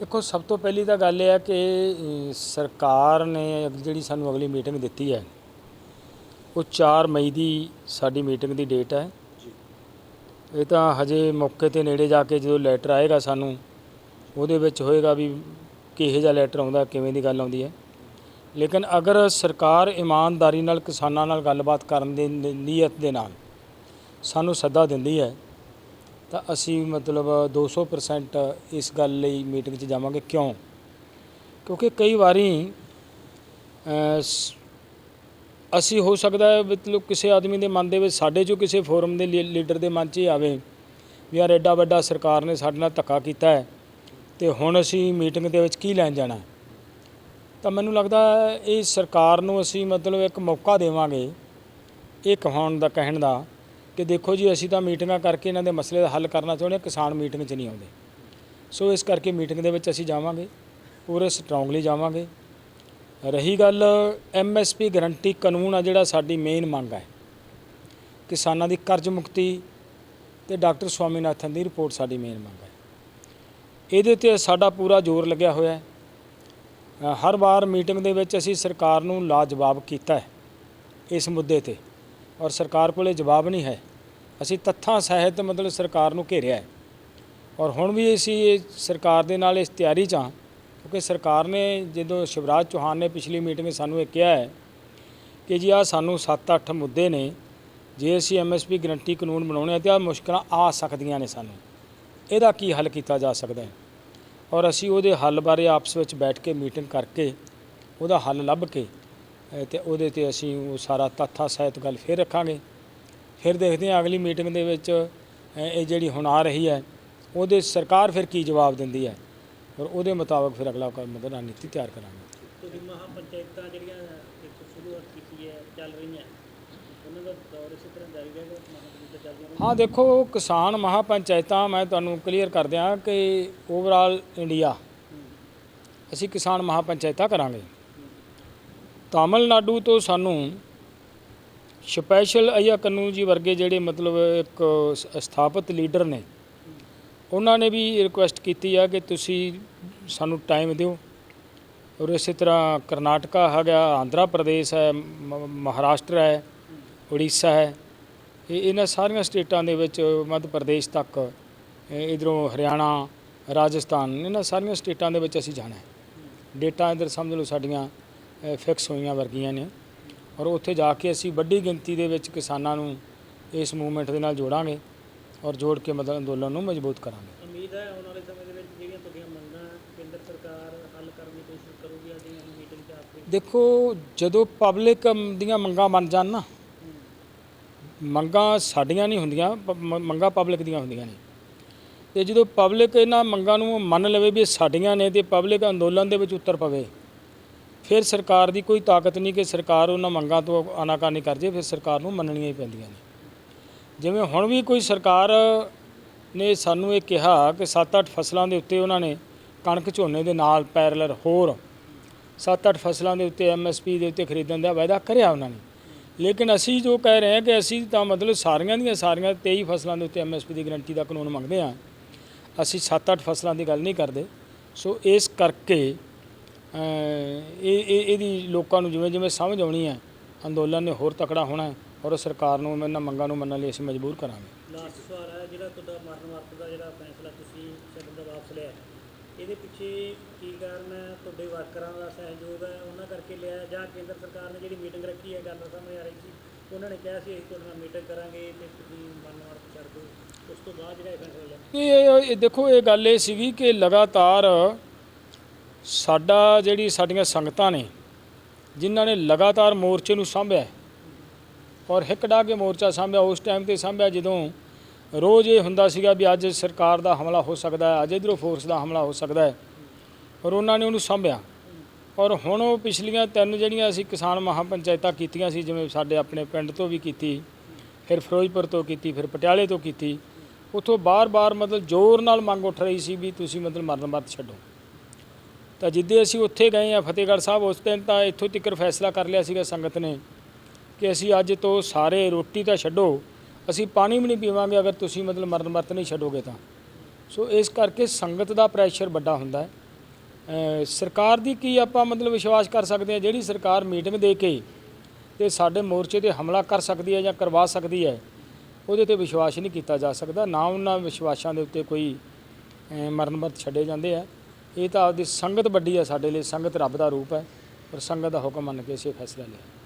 ਦੇਖੋ ਸਭ ਤੋਂ ਪਹਿਲੀ ਤਾਂ ਗੱਲ ਇਹ ਹੈ ਕਿ ਸਰਕਾਰ ਨੇ ਜਿਹੜੀ ਸਾਨੂੰ ਅਗਲੀ ਮੀਟਿੰਗ ਦਿੱਤੀ ਹੈ ਉਹ 4 ਮਈ ਦੀ ਸਾਡੀ ਮੀਟਿੰਗ ਦੀ ਡੇਟ ਹੈ। ਇਹ ਤਾਂ ਹਜੇ ਮੌਕੇ ਤੇ ਨੇੜੇ ਜਾ ਕੇ ਜਦੋਂ ਲੈਟਰ ਆਏਗਾ ਸਾਨੂੰ ਉਹਦੇ ਵਿੱਚ ਹੋਏਗਾ ਵੀ ਕਿਹੋ ਜਿਹਾ ਲੈਟਰ ਆਉਂਦਾ ਕਿਵੇਂ ਦੀ ਗੱਲ ਆਉਂਦੀ ਹੈ। ਲੇਕਿਨ ਅਗਰ ਸਰਕਾਰ ਇਮਾਨਦਾਰੀ ਨਾਲ ਕਿਸਾਨਾਂ ਨਾਲ ਗੱਲਬਾਤ ਕਰਨ ਦੀ ਨੀਅਤ ਦੇ ਨਾਲ ਸਾਨੂੰ ਸੱਦਾ ਦਿੰਦੀ ਹੈ ਤਾਂ ਅਸੀਂ ਮਤਲਬ 200% ਇਸ ਗੱਲ ਲਈ ਮੀਟਿੰਗ 'ਚ ਜਾਵਾਂਗੇ। ਕਿਉਂ? ਕਿਉਂਕਿ ਕਈ ਵਾਰੀ ਅਸੀਂ ਹੋ ਸਕਦਾ ਹੈ ਮਤਲਬ ਕਿਸੇ ਆਦਮੀ ਦੇ ਮਨ ਦੇ ਵਿੱਚ ਸਾਡੇ ਚੋਂ ਕਿਸੇ ਫੋਰਮ ਦੇ ਲੀ- ਲੀਡਰ ਦੇ ਮਨ 'ਚ ਇਹ ਆਵੇ ਵੀ ਯਾਰ ਐਡਾ ਵੱਡਾ ਸਰਕਾਰ ਨੇ ਸਾਡੇ ਨਾਲ ਧੱਕਾ ਕੀਤਾ ਹੈ ਤੇ ਹੁਣ ਅਸੀਂ ਮੀਟਿੰਗ ਦੇ ਵਿੱਚ ਕੀ ਲੈਣ ਜਾਣਾ ਤਾਂ ਮੈਨੂੰ ਲੱਗਦਾ ਇਹ ਸਰਕਾਰ ਨੂੰ ਅਸੀਂ ਮਤਲਬ ਇੱਕ ਮੌਕਾ ਦੇਵਾਂਗੇ, ਇਹ ਕਹਾਉਣ ਦਾ, ਕਹਿਣ ਦਾ ਕਿ ਦੇਖੋ ਜੀ, ਅਸੀਂ ਤਾਂ ਮੀਟਿੰਗਾਂ ਕਰਕੇ ਇਹਨਾਂ ਦੇ ਮਸਲੇ ਦਾ ਹੱਲ ਕਰਨਾ ਚਾਹੁੰਦੇ ਹਾਂ, ਕਿਸਾਨ ਮੀਟਿੰਗ 'ਚ ਨਹੀਂ ਆਉਂਦੇ। ਸੋ ਇਸ ਕਰਕੇ ਮੀਟਿੰਗ ਦੇ ਵਿੱਚ ਅਸੀਂ ਜਾਵਾਂਗੇ, ਪੂਰੇ ਸਟਰੋਂਗਲੀ ਜਾਵਾਂਗੇ। ਰਹੀ ਗੱਲ ਐਮਐਸਪੀ ਗਰੰਟੀ ਕਾਨੂੰਨ ਆ, ਜਿਹੜਾ ਸਾਡੀ ਮੇਨ ਮੰਗ ਹੈ ਕਿਸਾਨਾਂ ਦੀ ਕਰਜ਼ ਮੁਕਤੀ ਤੇ ਡਾਕਟਰ ਸਵਾਮੀਨਾਥਨ ਦੀ ਰਿਪੋਰਟ ਸਾਡੀ ਮੇਨ ਮੰਗ ਹੈ ਇਹਦੇ ਤੇ ਸਾਡਾ ਪੂਰਾ ਜ਼ੋਰ ਲੱਗਿਆ ਹੋਇਆ ਹੈ। ਹਰ ਵਾਰ ਮੀਟਿੰਗ ਦੇ ਵਿੱਚ ਅਸੀਂ ਸਰਕਾਰ ਨੂੰ ਲਾਜਵਾਬ ਕੀਤਾ ਹੈ ਇਸ ਮੁੱਦੇ ਤੇ। ਔਰ ਸਰਕਾਰ ਕੋਲੇ ਜਵਾਬ ਨਹੀਂ ਹੈ। ਅਸੀਂ ਤੱਥਾਂ ਸਹਿਤ ਮਤਲਬ ਸਰਕਾਰ ਨੂੰ ਘੇਰਿਆ ਹੈ। ਔਰ ਹੁਣ ਵੀ ਅਸੀਂ ਸਰਕਾਰ ਦੇ ਨਾਲ ਇਸ ਤਿਆਰੀ 'ਚ ਹਾਂ ਕਿਉਂਕਿ ਸਰਕਾਰ ਨੇ ਜਦੋਂ ਸ਼ਿਵਰਾਜ ਚੌਹਾਨ ਨੇ ਪਿਛਲੀ ਮੀਟਿੰਗ ਵਿੱਚ ਸਾਨੂੰ ਇਹ ਕਿਹਾ ਹੈ ਕਿ ਜੀ ਆ ਸਾਨੂੰ 7-8 ਮੁੱਦੇ ਨੇ ਜੇ ਅਸੀਂ ਐਮਐਸਪੀ ਗਰੰਟੀ ਕਾਨੂੰਨ ਬਣਾਉਣੇ ਆ ਤੇ ਆ ਮੁਸ਼ਕਲਾਂ ਆ ਸਕਦੀਆਂ ਨੇ ਸਾਨੂੰ। ਇਹਦਾ ਕੀ ਹੱਲ ਕੀਤਾ ਜਾ ਸਕਦਾ ਹੈ? ਔਰ ਅਸੀਂ ਉਹਦੇ ਹੱਲ ਬਾਰੇ ਆਪਸ ਵਿੱਚ ਬੈਠ ਕੇ ਮੀਟਿੰਗ ਕਰਕੇ ਉਹਦਾ ਹੱਲ ਲੱਭ ਕੇ ਅ, ਤੇ ਉਹਦੇ ਤੇ ਅਸੀਂ ਉਹ ਸਾਰਾ ਤੱਥਾ ਸਹਿਤ ਗੱਲ ਫਿਰ ਰੱਖਾਂਗੇ। ਫਿਰ ਦੇਖਦੇ ਹਾਂ ਅਗਲੀ ਮੀਟਿੰਗ ਦੇ ਵਿੱਚ ਇਹ ਜਿਹੜੀ ਹੁਣ ਆ ਰਹੀ ਹੈ ਉਹਦੇ ਸਰਕਾਰ ਫਿਰ ਕੀ ਜਵਾਬ ਦਿੰਦੀ ਹੈ? ਔਰ ਉਹਦੇ ਮੁਤਾਬਕ ਫਿਰ ਅਗਲਾ ਕ- ਮਤਲਬ ਰਣਨੀਤੀ ਤਿਆਰ ਕਰਾਂਗੇ। ਤੁਸੀਂ ਮਹਾ ਪੰਚਾਇਤਾਂ ਜਿਹੜੀਆਂ ਇੱਕ ਸ਼ੁਰੂਆਤ ਕੀਤੀ ਹੈ ਚੱਲ ਰਹੀਆਂ ਉਹਨਾਂ ਦਾ ਦੌਰ ਇਸੇ ਤਰ੍ਹਾਂ ਜਾਰੀ ਰਹੇਗਾ ਹਾਂ ਦੇਖੋ ਕਿਸਾਨ ਮਹਾ ਪੰਚਾਇਤਾਂ ਮੈਂ ਤੁਹਾਨੂੰ ਕਲੀਅਰ ਕਰ ਦਿਆਂ ਕਿ ਓਵਰਆਲ ਇੰਡੀਆ ਅਸੀਂ ਕਿਸਾਨ ਮਹਾ ਪੰਚਾਇਤਾਂ ਕਰਾਂਗੇ ਤਾਮਿਲਨਾਡੂ ਤੋਂ ਸਾਨੂੰ ਸਪੈਸ਼ਲ ਅਯਾ ਕੰਨੂ ਜੀ ਵਰਗੇ ਜਿਹੜੇ ਮਤਲਬ ਇੱਕ ਸ- ਸਥਾਪਿਤ ਲੀਡਰ ਨੇ, ਉਹਨਾਂ ਨੇ ਵੀ ਰਿਕੁਐਸਟ ਕੀਤੀ ਆ ਕਿ ਤੁਸੀਂ ਸਾਨੂੰ ਟਾਈਮ ਦਿਓ। ਔਰ ਇਸੇ ਤਰ੍ਹਾਂ ਕਰਨਾਟਕਾ ਹੈਗਾ ਆਂਧਰਾ ਪ੍ਰਦੇਸ਼ ਹੈ, ਮ- ਮਹਾਰਾਸ਼ਟਰ ਹੈ, ਉੜੀਸਾ ਹੈ, ਇਹ ਇਹਨਾਂ ਸਾਰੀਆਂ ਸਟੇਟਾਂ ਦੇ ਵਿੱਚ ਮੱਧ ਪ੍ਰਦੇਸ਼ ਤੱਕ ਇਧਰੋਂ ਹਰਿਆਣਾ, ਰਾਜਸਥਾਨ, ਇਹਨਾਂ ਸਾਰੀਆਂ ਸਟੇਟਾਂ ਦੇ ਵਿੱਚ ਅਸੀਂ ਜਾਣਾ ਹੈ। ਡੇਟਾ ਇਧਰ ਸਮਝ ਲਓ ਸਾਡੀਆਂ ਫਿਕਸ ਹੋਈਆਂ ਵਰਗੀਆਂ ਨੇ। ਔਰ ਉੱਥੇ ਜਾ ਕੇ ਅਸੀਂ ਵੱਡੀ ਗਿਣਤੀ ਦੇ ਵਿੱਚ ਕਿਸਾਨਾਂ ਨੂੰ ਇਸ ਮੂਵਮੈਂਟ ਦੇ ਨਾਲ ਜੋੜਾਂਗੇ ਔਰ ਜੋੜ ਕੇ ਮਤਲਬ ਅੰਦੋਲਨ ਨੂੰ ਮਜ਼ਬੂਤ ਕਰਾਂਗੇ। ਉਮੀਦ ਹੈ ਆਉਣ ਵਾਲੇ ਸਮੇਂ ਦੇ ਵਿੱਚ ਜਿਹੜੀਆਂ ਤੁਹਾਡੀਆਂ ਮੰਗਾਂ ਕੇਂਦਰ ਸਰਕਾਰ ਹੱਲ ਕਰਨ ਦੀ ਕੋਸ਼ਿਸ਼ ਕਰੂਗੀ ਅੱਜ ਦੀ ਮੀਟਿੰਗ 'ਚ ਆਪਣੀ ਦੇਖੋ ਜਦੋਂ ਪਬਲਿਕ ਦੀਆਂ ਮੰਗਾਂ ਬਣ ਜਾਣ ਨਾ ਮੰਗਾਂ ਸਾਡੀਆਂ ਨਹੀਂ ਹੁੰਦੀਆਂ ਮੰਗਾਂ ਪਬਲਿਕ ਦੀਆਂ ਹੁੰਦੀਆਂ ਨੇ। ਤੇ ਜਦੋਂ ਪਬਲਿਕ ਇਹਨਾਂ ਮੰਗਾਂ ਨੂੰ ਮੰਨ ਲਵੇ ਵੀ ਇਹ ਸਾਡੀਆਂ ਨੇ ਤੇ ਪਬਲਿਕ ਅੰਦੋਲਨ ਦੇ ਵਿੱਚ ਉਤਰ ਪਵੇ ਫਿਰ ਸਰਕਾਰ ਦੀ ਕੋਈ ਤਾਕਤ ਨਹੀਂ ਕਿ ਸਰਕਾਰ ਉਹਨਾਂ ਮੰਗਾਂ ਤੋਂ ਆਨਾਕਾਨੀ ਕਰ ਜੇ, ਫਿਰ ਸਰਕਾਰ ਨੂੰ ਮੰਨਣੀਆਂ ਹੀ ਪੈਂਦੀਆਂ ਨੇ। ਜਿਵੇਂ ਹੁਣ ਵੀ ਕੋਈ ਸਰਕਾਰ ਨੇ ਸਾਨੂੰ ਇਹ ਕਿਹਾ ਕਿ 7-8 ਫਸਲਾਂ ਦੇ ਉੱਤੇ ਉਹਨਾਂ ਨੇ ਕਣਕ ਝੋਨੇ ਦੇ ਨਾਲ ਪੈਰਲਰ ਹੋਰ 7-8 ਫਸਲਾਂ ਦੇ ਉੱਤੇ ਐਮਐਸਪੀ ਦੇ ਉੱਤੇ ਖਰੀਦਣ ਦਾ ਵਾਅਦਾ ਕਰਿਆ ਉਹਨਾਂ ਨੇ। ਲੇਕਿਨ ਅਸੀਂ ਜੋ ਕਹਿ ਰਹੇ ਹਾਂ ਕਿ ਅਸੀਂ ਤਾਂ ਮਤਲਬ ਸਾਰੀਆਂ ਦੀਆਂ ਸਾਰੀਆਂ 23 ਫਸਲਾਂ ਦੇ ਉੱਤੇ ਐਮਐਸਪੀ ਦੀ ਗਰੰਟੀ ਦਾ ਕਾਨੂੰਨ ਮੰਗਦੇ ਹਾਂ। ਅਸੀਂ 7-8 ਫਸਲਾਂ ਦੀ ਗੱਲ ਨਹੀਂ ਕਰਦੇ। ਸੋ ਇਸ ਕਰਕੇ ਇਹ ਇਹ ਇਹਦੀ ਲੋਕਾਂ ਨੂੰ ਜਿਵੇਂ ਜਿਵੇਂ ਸਮਝ ਆਉਣੀ ਹੈ ਅੰਦੋਲਨ ਨੇ ਹੋਰ ਤਕੜਾ ਹੋਣਾ ਹੈ ਔਰ ਸਰਕਾਰ ਨੂੰ ਇਹਨਾਂ ਮੰਗਾਂ ਨੂੰ ਮੰਨਣ ਲਈ ਅਸੀਂ ਮਜਬੂਰ ਕਰਾਂਗੇ। ਲਾਸਟ ਸਵਾਲ ਹੈ ਜਿਹੜਾ ਤੁਹਾਡਾ ਮਰਨ ਵਰਤ ਦਾ ਜਿਹੜਾ ਫੈਸਲਾ ਤੁਸੀਂ ਛੱਡਣ ਦਾ ਵਾਪਸ ਲਿਆ ਇਹਦੇ ਪਿੱਛੇ ਕੀ ਕਾਰਨ ਹੈ? ਤੁਹਾਡੇ ਵਰਕਰਾਂ ਦਾ ਸਹਿਯੋਗ ਹੈ ਉਹਨਾਂ ਕਰਕੇ ਲਿਆ ਜਾਂ ਕੇਂਦਰ ਸਰਕਾਰ ਨੇ ਜਿਹੜੀ ਮੀਟਿੰਗ ਰੱਖੀ ਹੈ ਗੱਲ ਸਾਹਮਣੇ ਆ ਰਹੀ ਸੀ ਉਹਨਾਂ ਨੇ ਕਿਹਾ ਸੀ ਅਸੀਂ ਤੁਹਾਡੇ ਨਾਲ ਮੀਟਿੰਗ ਕਰਾਂਗੇ ਤੇ ਤੁਸੀਂ ਮਰਨ ਵਰਤ ਛੱਡ ਦਿਓ। ਉਸ ਤੋਂ ਬਾਅਦ ਜਿਹੜਾ ਇਹ ਫੈਸਲਾ ਲਿਆ। ਇਹ ਦੇਖੋ ਇਹ ਗੱਲ ਇਹ ਸੀਗੀ ਕਿ ਲਗਾਤਾਰ ਸਾਡਾ ਜਿਹੜੀ ਸਾਡੀਆਂ ਸੰਗਤਾਂ ਨੇ, ਜਿਨ੍ਹਾਂ ਨੇ ਲਗਾਤਾਰ ਮੋਰਚੇ ਨੂੰ ਸਾਂਭਿਆ ਔਰ ਹਿੱਕ ਡਾ ਕੇ ਮੋਰਚਾ ਸਾਂਭਿਆ, ਉਸ ਟਾਈਮ ਤੇ ਸਾਂਭਿਆ, ਜਦੋਂ ਰੋਜ਼ ਇਹ ਹੁੰਦਾ ਸੀਗਾ ਵੀ ਅੱਜ ਸਰਕਾਰ ਦਾ ਹਮਲਾ ਹੋ ਸਕਦਾ ਹੈ, ਅੱਜ ਇਧਰੋਂ ਫੋਰਸ ਦਾ ਹਮਲਾ ਹੋ ਸਕਦਾ ਹੈ, ਔਰ ਉਹਨਾਂ ਨੇ ਉਹਨੂੰ ਸਾਂਭਿਆ। ਔਰ ਹੁਣ ਉਹ ਪਿਛਲੀਆਂ ਤਿੰਨ ਜਿਹੜੀਆਂ ਅਸੀਂ ਕਿਸਾਨ ਮਹਾ ਪੰਚਾਇਤਾਂ ਕੀਤੀਆਂ ਸੀ, ਜਿਵੇਂ ਸਾਡੇ ਆਪਣੇ ਪਿੰਡ ਤੋਂ ਵੀ ਕੀਤੀ, ਫਿਰ ਫਿਰੋਜ਼ਪੁਰ ਤੋਂ ਕੀਤੀ, ਫਿਰ ਪਟਿਆਲੇ ਤੋਂ ਕੀਤੀ, ਉਥੋਂ ਬਾਰ-ਬਾਰ ਮਤਲਬ ਜ਼ੋਰ ਨਾਲ ਮੰਗ ਉੱਠ ਰਹੀ ਸੀ ਵੀ ਤੁਸੀਂ ਮਤਲਬ ਮਰਨ ਮਰਦ ਛੱਡੋ। ਤਾਂ ਜਿੱਦੇ ਅਸੀਂ ਉੱਥੇ ਗਏ ਆ ਫਤਿਹਗੜ੍ਹ ਸਾਹਿਬ, ਉਸ ਦਿਨ ਤਾਂ ਇੱਥੋਂ ਤੱਕ ਫੈਸਲਾ ਕਰ ਲਿਆ ਸੀਗਾ ਸੰਗਤ ਨੇ ਕਿ ਅਸੀਂ ਅੱਜ ਤੋਂ ਸਾਰੇ ਰੋਟੀ ਤਾਂ ਛੱਡੋ, ਅਸੀਂ ਪਾਣੀ ਵੀ ਨਹੀਂ ਪੀਵਾਂਗੇ ਅਗਰ ਤੁਸੀਂ ਮਤਲਬ ਮਰਨ ਮਰਤ ਨਹੀਂ ਛੱਡੋਗੇ ਤਾਂ। ਸੋ ਇਸ ਕਰਕੇ ਸੰਗਤ ਦਾ ਪ੍ਰੈਸ਼ਰ ਵੱਡਾ ਹੁੰਦਾ ਹੈ। ਸਰਕਾਰ ਦੀ ਕੀ ਆਪਾਂ ਮਤਲਬ ਵਿਸ਼ਵਾਸ ਕਰ ਸਕਦੇ ਹਾਂ? ਜਿਹੜੀ ਸਰਕਾਰ ਮੀਟਿੰਗ ਦੇ ਕੇ ਤੇ ਸਾਡੇ ਮੋਰਚੇ ਤੇ ਹਮਲਾ ਕਰ ਸਕਦੀ ਹੈ ਜਾਂ ਕਰਵਾ ਸਕਦੀ ਹੈ, ਉਹਦੇ ਤੇ ਵਿਸ਼ਵਾਸ ਨਹੀਂ ਕੀਤਾ ਜਾ ਸਕਦਾ। ਨਾ ਉਹਨਾਂ ਵਿਸ਼ਵਾਸਾਂ ਦੇ ਉੱਤੇ ਕੋਈ ਮਰਨ ਮਰਤ ਛੱਡੇ ਜਾਂਦੇ ਆ। ਇਹ ਤਾਂ ਆਪਦੀ ਸੰਗਤ ਵੱਡੀ ਹੈ ਸਾਡੇ ਲਈ, ਸੰਗਤ ਰੱਬ ਦਾ ਰੂਪ ਹੈ, ਪਰ ਸੰਗਤ ਦਾ ਹੁਕਮ ਮੰਨ ਕੇ ਅਸੀਂ ਫੈਸਲਾ ਲਿਆ।